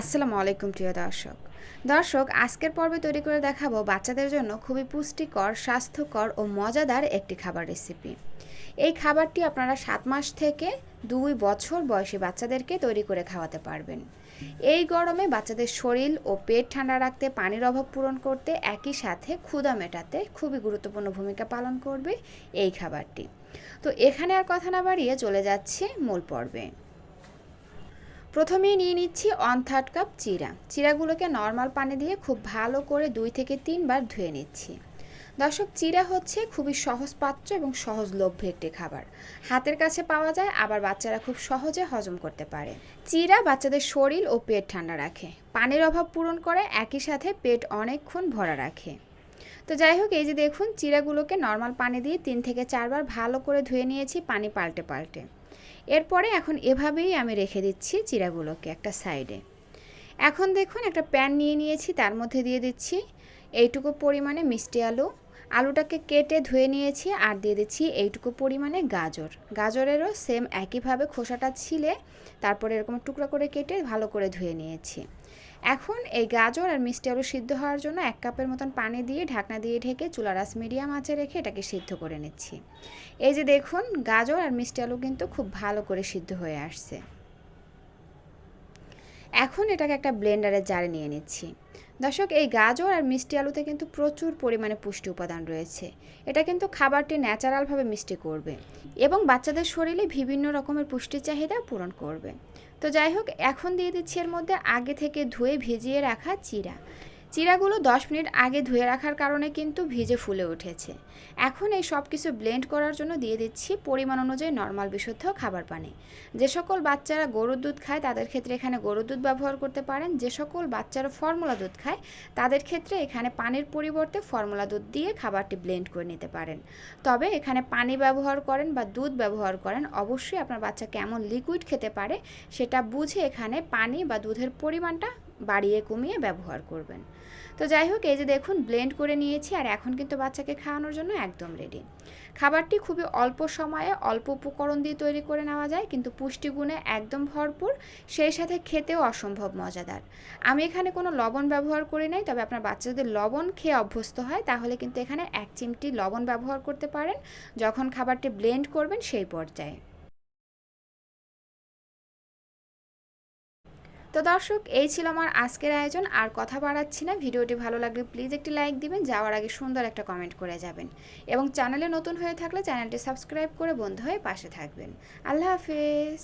আসসালামু আলাইকুম, প্রিয় দর্শক। দর্শক, আজকের পর্বে তৈরি করে দেখাবো বাচ্চাদের জন্য খুবই পুষ্টিকর, স্বাস্থ্যকর ও মজাদার একটি খাবার রেসিপি এই খাবারটি আপনারা সাত মাস থেকে দুই বছর বয়সী বাচ্চাদেরকে তৈরি করে খাওয়াতে পারবেন। এই গরমে বাচ্চাদের শরীর ও পেট ঠান্ডা রাখতে, পানির অভাব পূরণ করতে, একই সাথে ক্ষুধা মেটাতে খুবই গুরুত্বপূর্ণ ভূমিকা পালন করবে এই খাবারটি। তো এখানে আর কথা না বাড়িয়ে চলে যাচ্ছে মূল পর্বে। প্রথমেই নিয়ে নিচ্ছি ওয়ান থার্ড কাপ চিরা। চিরাগুলোকে নর্মাল পানি দিয়ে খুব ভালো করে দুই থেকে তিনবার ধুয়ে নিচ্ছি। দর্শক, চিরা হচ্ছে খুবই সহজ পাত্র এবং সহজলভ্য একটি খাবার। হাতের কাছে পাওয়া যায়, আবার বাচ্চারা খুব সহজে হজম করতে পারে। চিরা বাচ্চাদের শরীর ও পেট ঠান্ডা রাখে। পানির অভাব পূরণ করে, একই সাথে পেট অনেকক্ষণ ভরা রাখে। তো যাই হোক, এই যে দেখুন, চিরাগুলোকে নর্মাল পানি দিয়ে তিন থেকে চারবার ভালো করে ধুয়ে নিয়েছি, পানি পাল্টে পাল্টে। এরপরে এখন এভাবেই আমি রেখে দিচ্ছি চিরাগুলোকে একটা সাইডে এখন দেখুন, একটা প্যান নিয়ে নিয়েছি, তার মধ্যে দিয়ে দিচ্ছি। এইটুকু পরিমাণে মিষ্টি আলু আলুটাকে কেটে ধুয়ে নিয়েছি আর দিয়ে দিচ্ছি এইটুকু পরিমাণে গাজর। গাজরেরও সেম একইভাবে খোসাটা ছিলে, তারপরে এরকম টুকরা করে কেটে ভালো করে ধুয়ে নিয়েছি। এখন এই গাজর আর মিষ্টি আলু সিদ্ধ হওয়ার জন্য এক কাপের মতন পানি দিয়ে ঢাকনা দিয়ে ঢেকে চুলা রাস মিডিয়াম আঁচে রেখে এটাকে সিদ্ধ করে নিচ্ছি। এই যে দেখুন, গাজর আর মিষ্টি আলু কিন্তু খুব ভালো করে সিদ্ধ হয়ে আসছে। এখন এটাকে একটা ব্লেন্ডারের জারে নিয়ে নিচ্ছি। দর্শক, এই গাজর আর মিষ্টি আলুতে কিন্তু প্রচুর পরিমাণে পুষ্টি উপাদান রয়েছে। এটা কিন্তু খাবারটি ন্যাচারালভাবে মিষ্টি করবে এবং বাচ্চাদের শরীরে বিভিন্ন রকমের পুষ্টি চাহিদা পূরণ করবে। তো যাই হোক, এখন দিয়ে দিচ্ছি এর মধ্যে আগে থেকে ধুয়ে ভিজিয়ে রাখা চিরা। চিরাগুলো দশ মিনিট আগে ধুয়ে রাখার কারণে কিন্তু ভিজে ফুলে উঠেছে। এখন এই সব কিছু ব্লেন্ড করার জন্য দিয়ে দিচ্ছি পরিমাণ অনুযায়ী নর্মাল বিশুদ্ধ খাবার পানি। যে সকল বাচ্চারা গরুর দুধ খায়, তাদের ক্ষেত্রে এখানে গরুর দুধ ব্যবহার করতে পারেন। যে সকল বাচ্চারা ফর্মুলা দুধ খায়, তাদের ক্ষেত্রে এখানে পানির পরিবর্তে ফর্মুলা দুধ দিয়ে খাবারটি ব্লেন্ড করে নিতে পারেন। তবে এখানে পানি ব্যবহার করেন বা দুধ ব্যবহার করেন, অবশ্যই আপনার বাচ্চা কেমন লিকুইড খেতে পারে, সেটা বুঝে এখানে পানি বা দুধের পরিমাণটা বাড়িয়ে কমিয়ে ব্যবহার করবেন। তো যাই হোক, এই যে দেখুন ব্লেন্ড করে নিয়েছি আর এখন কিন্তু বাচ্চাকে খাওয়ানোর জন্য একদম রেডি খাবারটি খুবই অল্প সময়ে অল্প উপকরণ দিয়ে তৈরি করে নেওয়া যায়, কিন্তু পুষ্টিগুণে একদম ভরপুর, সেই সাথে খেতেও অসম্ভব মজাদার। আমি এখানে কোনো লবণ ব্যবহার করি নাই, তবে আপনার বাচ্চা যদি লবণ খেয়ে অভ্যস্ত হয়, তাহলে কিন্তু এখানে এক চিমটি লবণ ব্যবহার করতে পারেন। যখন খাবারটি ব্লেন্ড করবেন, সেই পর্যায়ে। তো দর্শক, এই ছিল আমার আজকের আয়োজন। আর কথা বাড়াচ্ছি না। ভিডিওটি ভালো লাগলে প্লিজ একটি লাইক দিবেন। যাওয়ার আগে সুন্দর একটা কমেন্ট করে যাবেন। এবং চ্যানেলে নতুন হয়ে থাকলে চ্যানেলটি সাবস্ক্রাইব করে বন্ধু হয়ে পাশে থাকবেন। আল্লাহ হাফেজ।